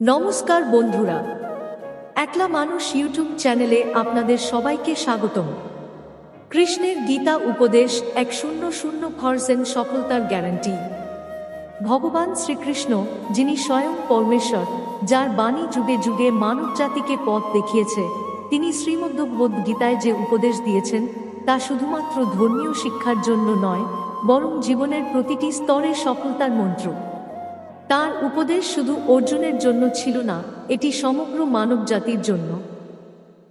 নমস্কার বন্ধুরা। একলা মানুষ ইউটিউব চ্যানেলে আপনাদের সবাইকে স্বাগতম। কৃষ্ণের গীতা উপদেশ এক শূন্য শূন্য পার্সেন্ট সফলতার গ্যারান্টি। ভগবান শ্রীকৃষ্ণ, যিনি স্বয়ং পরমেশ্বর, যার বাণী যুগে যুগে মানব জাতিকে পথ দেখিয়েছে, তিনি শ্রীমদ্ভগবদ্ গীতায় যে উপদেশ দিয়েছেন, তা শুধুমাত্র ধর্মীয় শিক্ষার জন্য নয়, বরং জীবনের প্রতিটি স্তরে সফলতার মন্ত্র। তার উপদেশ শুধু অর্জুনের জন্য ছিল না, এটি সমগ্র মানব জাতির জন্য।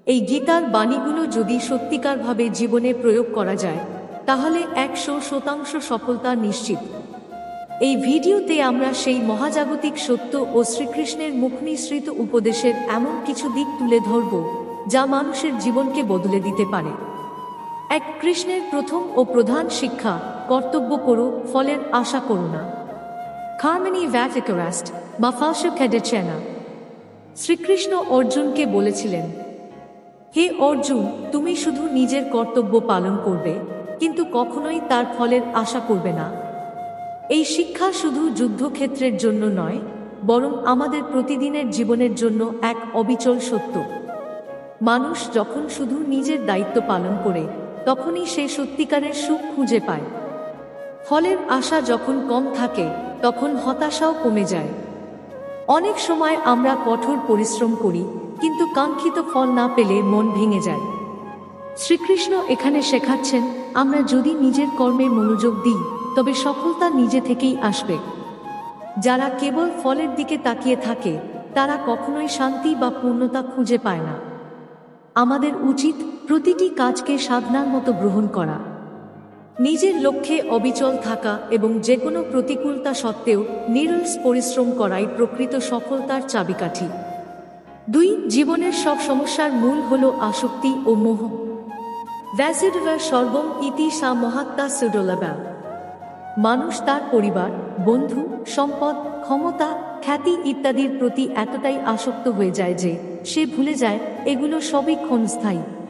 এই গীতার বাণীগুলো যদি সত্যিকারভাবে জীবনে প্রয়োগ করা যায়, তাহলে একশো শতাংশ সফলতা নিশ্চিত। এই ভিডিওতে আমরা সেই মহাজাগতিক সত্য ও শ্রীকৃষ্ণের মুখ নিঃসৃত উপদেশের এমন কিছু দিক তুলে ধরব, যা মানুষের জীবনকে বদলে দিতে পারে। এক কৃষ্ণের প্রথম ও প্রধান শিক্ষা, কর্তব্য করো, ফলের আশা করো না। খার্মেনি ভ্যাটিকারাস্ট বা ফালসা ক্যাডেচেনা শ্রীকৃষ্ণ অর্জুনকে বলেছিলেন, হে অর্জুন, তুমি শুধু নিজের কর্তব্য পালন করবে, কিন্তু কখনোই তার ফলের আশা করবে না। এই শিক্ষা শুধু যুদ্ধক্ষেত্রের জন্য নয়, বরং আমাদের প্রতিদিনের জীবনের জন্য এক অবিচল সত্য। মানুষ যখন শুধু নিজের দায়িত্ব পালন করে, তখনই সে সত্যিকারের সুখ খুঁজে পায়। ফলের আশা যখন কম থাকে তখন হতাশাও কমে যায়। অনেক সময় আমরা কঠোর পরিশ্রম করি, কিন্তু কাঙ্ক্ষিত ফল না পেলে মন ভেঙে যায়। শ্রীকৃষ্ণ এখানে শেখাচ্ছেন, আমরা যদি নিজের কর্মে মনোযোগ দিই, তবে সফলতা নিজে থেকেই আসবে। যারা কেবল ফলের দিকে তাকিয়ে থাকে, তারা কখনোই শান্তি বা পূর্ণতা খুঁজে পায় না। আমাদের উচিত প্রতিটি কাজকে সাধনার মতো গ্রহণ করা। নিজের লক্ষ্যে অবিচল থাকা এবং যে কোনো প্রতিকূলতা সত্ত্বেও নিরলস পরিশ্রম করাই প্রকৃত সফলতার চাবিকাঠি। দুই, জীবনের সব সমস্যার মূল হল আসক্তি ও মোহ। ভ্যাসিডরা সর্বম ইতি সা মহাত্মা সুডোলাবা মানুষ, তার পরিবার, বন্ধু, সম্পদ, ক্ষমতা, খ্যাতি ইত্যাদির প্রতি এতটাই আসক্ত হয়ে যায় যে সে ভুলে যায়, এগুলো সবই ক্ষণস্থায়ী।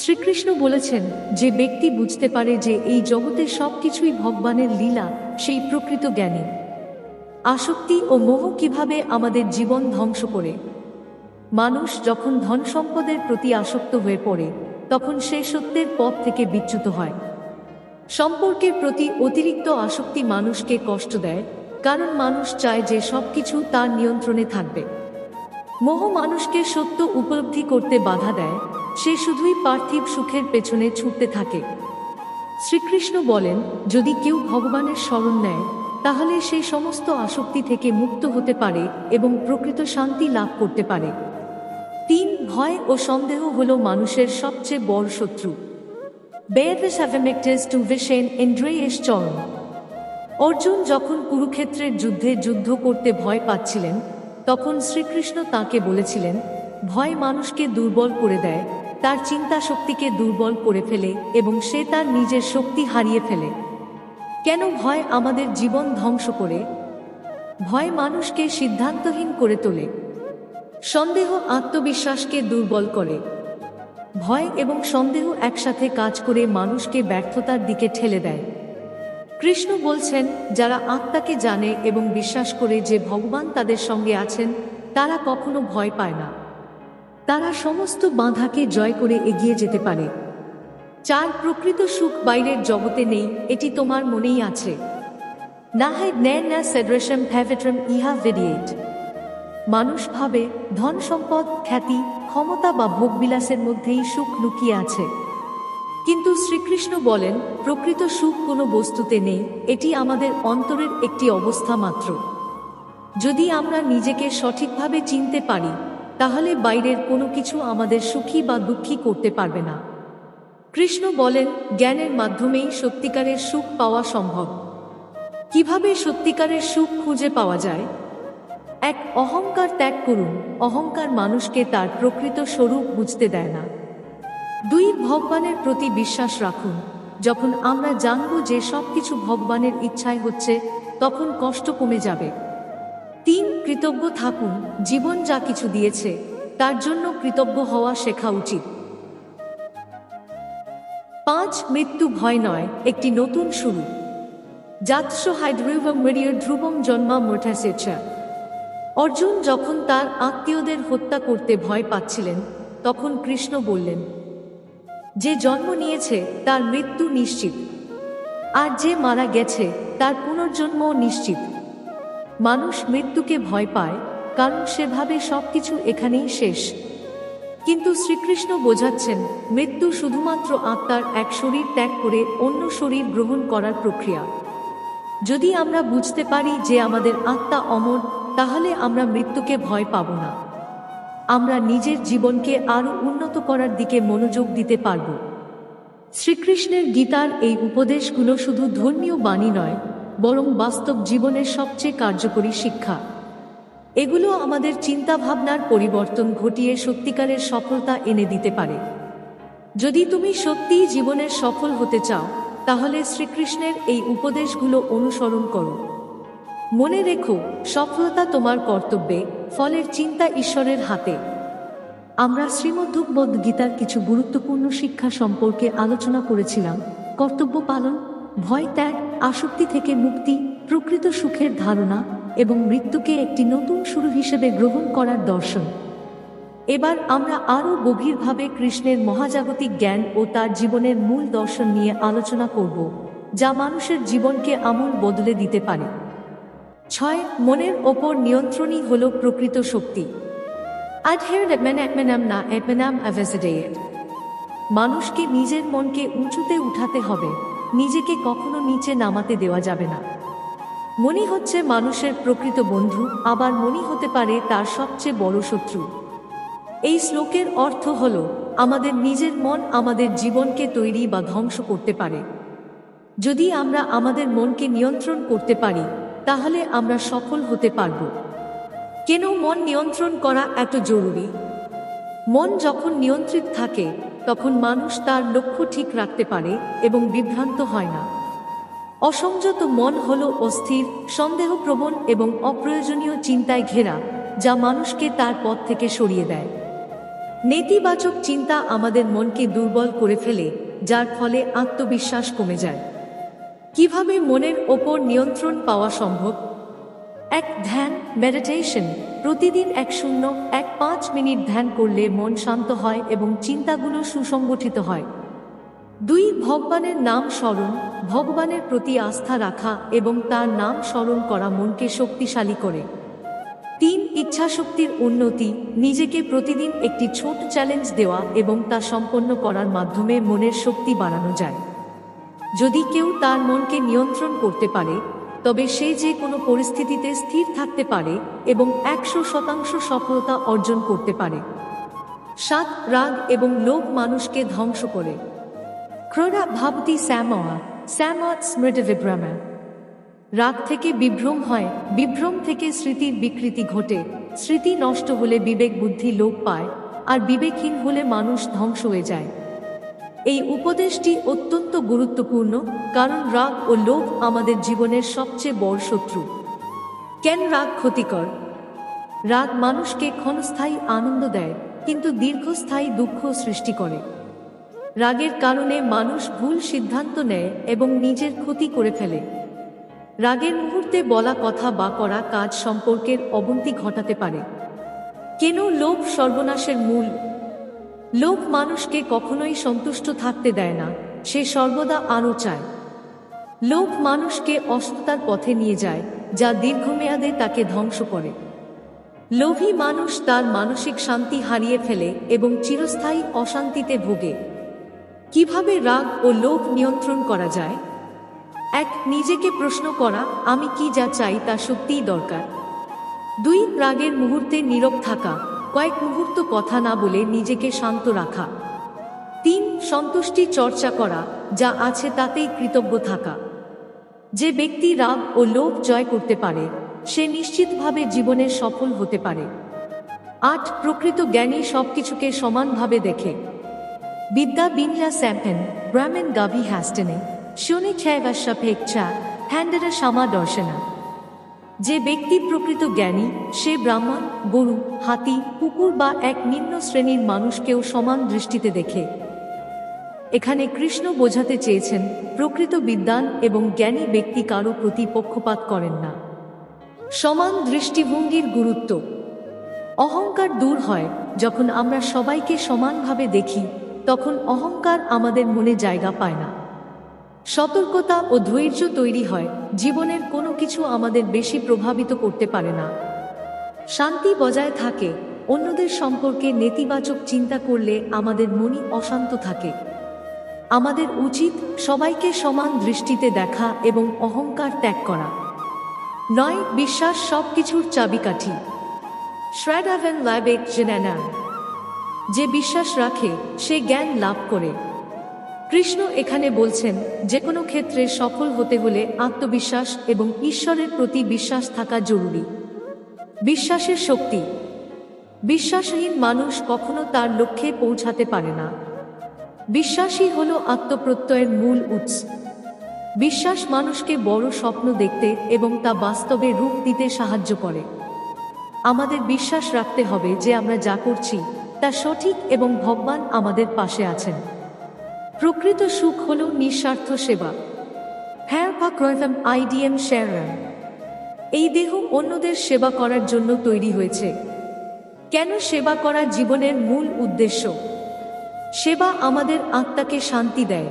শ্রীকৃষ্ণ বলেছেন, যে ব্যক্তি বুঝতে পারে যে এই জগতের সব কিছুই ভগবানের লীলা, সেই প্রকৃত জ্ঞানী। আসক্তি ও মোহ কীভাবে আমাদের জীবন ধ্বংস করে? মানুষ যখন ধন সম্পদের প্রতি আসক্ত হয়ে পড়ে, তখন সে সত্যের পথ থেকে বিচ্যুত হয়। সম্পর্কের প্রতি অতিরিক্ত আসক্তি মানুষকে কষ্ট দেয়, কারণ মানুষ চায় যে সবকিছু তার নিয়ন্ত্রণে থাকবে। মোহ মানুষকে সত্য উপলব্ধি করতে বাধা দেয় সে শুধুই পার্থিব সুখের পেছনে ছুটতে থাকে। শ্রীকৃষ্ণ বলেন, যদি কেউ ভগবানের স্মরণ নেয়, তাহলে সে সমস্ত আসক্তি থেকে মুক্ত হতে পারে এবং প্রকৃত শান্তি লাভ করতে পারে। তিন, ভয় ও সন্দেহ হল মানুষের সবচেয়ে বড় শত্রু। টু চরণ। অর্জুন যখন কুরুক্ষেত্রের যুদ্ধে যুদ্ধ করতে ভয় পাচ্ছিলেন, তখন শ্রীকৃষ্ণ তাকে বলেছিলেন, ভয় মানুষকে দুর্বল করে দেয় তার চিন্তা শক্তিকে দুর্বল করে ফেলে এবং সে তার নিজের শক্তি হারিয়ে ফেলে। কেন ভয় আমাদের জীবন ধ্বংস করে? ভয় মানুষকে সিদ্ধান্তহীন করে তোলে। সন্দেহ আত্মবিশ্বাসকে দুর্বল করে। ভয় এবং সন্দেহ একসাথে কাজ করে মানুষকে ব্যর্থতার দিকে ঠেলে দেয়। কৃষ্ণ বলছেন, যারা আত্মাকে জানে এবং বিশ্বাস করে যে ভগবান তাদের সঙ্গে আছেন, তারা কখনো ভয় পায় না। তারা সমস্ত বাধাকে জয় করে এগিয়ে যেতে পারে। চার প্রকৃত সুখ বাইরের জগতে নেই, এটি তোমার মনেই আছে। না হয় ন্যায় ইহা ভেরিয়েট মানুষ ভাবে ধন সম্পদ, খ্যাতি, ক্ষমতা বা ভোগবিলাসের মধ্যেই সুখ লুকিয়ে আছে। কিন্তু শ্রীকৃষ্ণ বলেন, প্রকৃত সুখ কোনো বস্তুতে নেই, এটি আমাদের অন্তরের একটি অবস্থা মাত্র। যদি আমরা নিজেকে সঠিকভাবে চিনতে পারি তাহলে বাইরের কোনো কিছু আমাদের সুখী বা দুঃখী করতে পারবে না। কৃষ্ণ বলেন, জ্ঞানের মাধ্যমেই সত্যিকারের সুখ পাওয়া সম্ভব। কীভাবে সত্যিকারের সুখ খুঁজে পাওয়া যায়? এক, অহংকার ত্যাগ করুন। অহংকার মানুষকে তার প্রকৃত স্বরূপ বুঝতে দেয় না। দুই, ভগবানের প্রতি বিশ্বাস রাখুন। যখন আমরা জানব যে সব কিছু ভগবানের ইচ্ছায় হচ্ছে, তখন কষ্ট কমে যাবে। কৃতজ্ঞ থাকুন, জীবন যা কিছু দিয়েছে, তার জন্য কৃতজ্ঞ হওয়া শেখা উচিত। পাঁচ, মৃত্যু ভয় নয়, একটি নতুন শুরু। যাত্স হাইড্রিভম মেরিয় ধ্রুবম জন্মা মোঠাসেচ্ছা অর্জুন যখন তার আত্মীয়দের হত্যা করতে ভয় পাচ্ছিলেন, তখন কৃষ্ণ বললেন, যে জন্ম নিয়েছে, তার মৃত্যু নিশ্চিত। আর যে মারা গেছে, তার পুনর্জন্ম নিশ্চিত। মানুষ মৃত্যুকে ভয় পায়, কারণ সেভাবে সবকিছু এখানেই শেষ। কিন্তু শ্রীকৃষ্ণ বোঝাচ্ছেন, মৃত্যু শুধুমাত্র আত্মার এক শরীর ত্যাগ করে অন্য শরীর গ্রহণ করার প্রক্রিয়া। যদি আমরা বুঝতে পারি যে আমাদের আত্মা অমর, তাহলে আমরা মৃত্যুকে ভয় পাব না। আমরা নিজের জীবনকে আরও উন্নত করার দিকে মনোযোগ দিতে পারব। শ্রীকৃষ্ণের গীতার এই উপদেশগুলো শুধু ধর্মীয় বাণী নয় বরং বাস্তব জীবনের সবচেয়ে কার্যকরী শিক্ষা। এগুলো আমাদের চিন্তাভাবনার পরিবর্তন ঘটিয়ে সত্যিকারের সফলতা এনে দিতে পারে। যদি তুমি সত্যিই জীবনের সফল হতে চাও, তাহলে শ্রীকৃষ্ণের এই উপদেশগুলো অনুসরণ করো। মনে রেখো, সফলতা তোমার কর্তব্যে, ফলের চিন্তা ঈশ্বরের হাতে। আমরা শ্রীমদ্ভগবদ গীতার কিছু গুরুত্বপূর্ণ শিক্ষা সম্পর্কে আলোচনা করেছিলাম। কর্তব্য পালন ভয় ত্যাগ, আসক্তি থেকে মুক্তি, প্রকৃত সুখের ধারণা এবং মৃত্যুকে একটি নতুন শুরু হিসেবে গ্রহণ করার দর্শন। এবার আমরা আরও গভীরভাবে কৃষ্ণের মহাজাগতিক জ্ঞান ও তার জীবনের মূল দর্শন নিয়ে আলোচনা করব, যা মানুষের জীবনকে আমূল বদলে দিতে পারে। ছয়, মনের ওপর নিয়ন্ত্রণই হল প্রকৃত শক্তি। মানুষকে নিজের মনকে উঁচুতে উঠাতে হবে। নিজেকে কখনো নিচে নামাতে দেওয়া যাবে না। মনি হচ্ছে মানুষের প্রকৃত বন্ধু, আবার মনি হতে পারে তার সবচেয়ে বড় শত্রু। এই শ্লোকের অর্থ হল, আমাদের নিজের মন আমাদের জীবনকে তৈরি বা ধ্বংস করতে পারে। যদি আমরা আমাদের মনকে নিয়ন্ত্রণ করতে পারি, তাহলে আমরা সফল হতে পারব। কেন মন নিয়ন্ত্রণ করা এত জরুরি? মন যখন নিয়ন্ত্রিত থাকে, তখন মানুষ তার লক্ষ্য ঠিক রাখতে পারে এবং বিভ্রান্ত হয় না। অসংযত মন হল অস্থির, সন্দেহপ্রবণ এবং অপ্রয়োজনীয় চিন্তায় ঘেরা, যা মানুষকে তার পথ থেকে সরিয়ে দেয়। নেতিবাচক চিন্তা আমাদের মনকে দুর্বল করে ফেলে, যার ফলে আত্মবিশ্বাস কমে যায়। কীভাবে মনের ওপর নিয়ন্ত্রণ পাওয়া সম্ভব? এক ধ্যান মেডিটেশন প্রতিদিন এক শূন্য, এক পাঁচ মিনিট ধ্যান করলে মন শান্ত হয় এবং চিন্তাগুলো সুসংগঠিত হয়। দুই, ভগবানের নাম স্মরণ, ভগবানের প্রতি আস্থা রাখা এবং তার নাম স্মরণ করা মনকে শক্তিশালী করে। তিন, ইচ্ছাশক্তির উন্নতি, নিজেকে প্রতিদিন একটি ছোট চ্যালেঞ্জ দেওয়া এবং তা সম্পন্ন করার মাধ্যমে মনের শক্তি বাড়ানো যায়। যদি কেউ তার মনকে নিয়ন্ত্রণ করতে পারে তবে সে যে কোনো পরিস্থিতিতে স্থির থাকতে পারে এবং একশো শতাংশ সফলতা অর্জন করতে পারে। সাত রাগ এবং লোভ মানুষকে ধ্বংস করে। ক্রোড়া ভাবতি স্যাময়া স্যামা স্মৃতি বিভ্রমা রাগ থেকে বিভ্রম হয়, বিভ্রম থেকে স্মৃতির বিকৃতি ঘটে। স্মৃতি নষ্ট হলে বিবেক বুদ্ধি লোপ পায়, আর বিবেকহীন হলে মানুষ ধ্বংস হয়ে যায়। এই উপদেশটি অত্যন্ত গুরুত্বপূর্ণ, কারণ রাগ ও লোভ আমাদের জীবনের সবচেয়ে বড় শত্রু। কেন রাগ ক্ষতিকর? রাগ মানুষকে ক্ষণস্থায়ী আনন্দ দেয়, কিন্তু দীর্ঘস্থায়ী দুঃখ সৃষ্টি করে। রাগের কারণে মানুষ ভুল সিদ্ধান্ত নেয় এবং নিজের ক্ষতি করে ফেলে। রাগের মুহূর্তে বলা কথা বা করা কাজ সম্পর্কের অবনতি ঘটাতে পারে। কেন লোভ সর্বনাশের মূল লোভ মানুষকে কখনোই সন্তুষ্ট থাকতে দেয় না, সে সর্বদা আরও চায়। লোভ মানুষকে অসততার পথে নিয়ে যায়, যা দীর্ঘমেয়াদে তাকে ধ্বংস করে। লোভী মানুষ তার মানসিক শান্তি হারিয়ে ফেলে এবং চিরস্থায়ী অশান্তিতে ভোগে। কীভাবে রাগ ও লোভ নিয়ন্ত্রণ করা যায়? এক, নিজেকে প্রশ্ন করা, আমি কি যা চাই তা সত্যিই দরকার। দুই, রাগের মুহূর্তে নীরব থাকা। কয়েক মুহূর্ত কথা না বলে নিজেকে শান্ত রাখা। তিন, সন্তুষ্টি চর্চা করা, যা আছে তাতেই কৃতজ্ঞ থাকা। যে ব্যক্তি রাগ ও লোভ জয় করতে পারে, সে নিশ্চিতভাবে জীবনে সফল হতে পারে। আট, প্রকৃত জ্ঞানী সবকিছুকে সমানভাবে দেখে। বিদ্যা বিনলা স্যাম্পেন, ব্রাহ্মণ গাভি হ্যাস্টেনে, শোনে ছ্যাবাসাপেক্ষা হ্যান্ডারা সামা দর্শনা। যে ব্যক্তি প্রকৃত জ্ঞানী, সে ব্রাহ্মণ, গরু, হাতি, কুকুর বা এক নিম্ন শ্রেণির মানুষকেও সমান দৃষ্টিতে দেখে। এখানে কৃষ্ণ বোঝাতে চেয়েছেন, প্রকৃত বিদ্বান এবং জ্ঞানী ব্যক্তি কারও প্রতি পক্ষপাত করেন না। সমান দৃষ্টিভঙ্গির গুরুত্ব। অহংকার দূর হয়, যখন আমরা সবাইকে সমানভাবে দেখি, তখন অহংকার আমাদের মনে জায়গা পায় না। সতর্কতা ও ধৈর্য তৈরি হয়। জীবনের কোনো কিছু আমাদের বেশি প্রভাবিত করতে পারে না। শান্তি বজায় থাকে, অন্যদের সম্পর্কে নেতিবাচক চিন্তা করলে আমাদের মনই অশান্ত থাকে। আমাদের উচিত সবাইকে সমান দৃষ্টিতে দেখা এবং অহংকার ত্যাগ করা। নয়, বিশ্বাস সবকিছুর চাবিকাঠি। শ্র্যাডাভেন লাইবেক জেনানা যে বিশ্বাস রাখে, সে জ্ঞান লাভ করে। কৃষ্ণ এখানে বলছেন যে কোনো ক্ষেত্রে সফল হতে হলে আত্মবিশ্বাস এবং ঈশ্বরের প্রতি বিশ্বাস থাকা জরুরি। বিশ্বাসের শক্তি। বিশ্বাসহীন মানুষ কখনো তার লক্ষ্যে পৌঁছাতে পারে না। বিশ্বাসই হল আত্মপ্রত্যয়ের মূল উৎস। বিশ্বাস মানুষকে বড় স্বপ্ন দেখতে এবং তা বাস্তবে রূপ দিতে সাহায্য করে। আমাদের বিশ্বাস রাখতে হবে যে আমরা যা করছি, তা সঠিক এবং ভগবান আমাদের পাশে আছেন। প্রকৃত সুখ হল নিঃস্বার্থ সেবা। হ্যাঁ পাক্রয়ফাম আইডিএম শেয়ারাম এই দেহ অন্যদের সেবা করার জন্য তৈরি হয়েছে। কেন সেবা করা জীবনের মূল উদ্দেশ্য? সেবা আমাদের আত্মাকে শান্তি দেয়।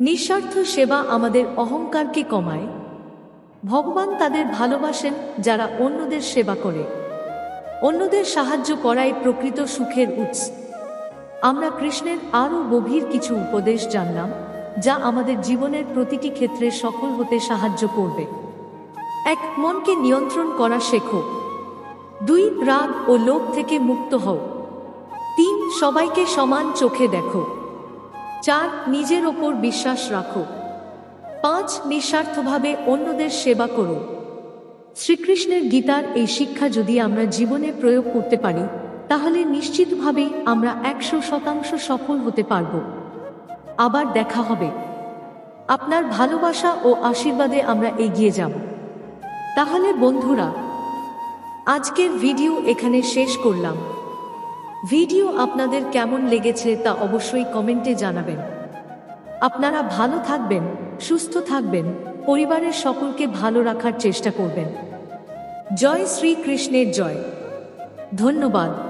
নিঃস্বার্থ সেবা আমাদের অহংকারকে কমায়। ভগবান তাদের ভালোবাসেন যারা অন্যদের সেবা করে। অন্যদের সাহায্য করাই প্রকৃত সুখের উৎস। আমরা কৃষ্ণের আরও গভীর কিছু উপদেশ জানলাম, যা আমাদের জীবনের প্রতিটি ক্ষেত্রে সফল হতে সাহায্য করবে। এক, মনকে নিয়ন্ত্রণ করা শেখো। দুই, রাগ ও লোভ থেকে মুক্ত হও। তিন, সবাইকে সমান চোখে দেখো। চার, নিজের ওপর বিশ্বাস রাখো। পাঁচ, নিঃস্বার্থভাবে অন্যদের সেবা করো। শ্রীকৃষ্ণের গীতার এই শিক্ষা যদি আমরা জীবনে প্রয়োগ করতে পারি তাহলে নিশ্চিতভাবে আমরা একশো শতাংশ সফল হতে পারব। আবার দেখা হবে। আপনার ভালোবাসা ও আশীর্বাদে আমরা এগিয়ে যাব। তাহলে বন্ধুরা, আজকের ভিডিও এখানে শেষ করলাম। ভিডিও আপনাদের কেমন লেগেছে তা অবশ্যই কমেন্টে জানাবেন। আপনারা ভালো থাকবেন, সুস্থ থাকবেন, পরিবারের সকলকে ভালো রাখার চেষ্টা করবেন। জয় শ্রীকৃষ্ণের জয়। ধন্যবাদ।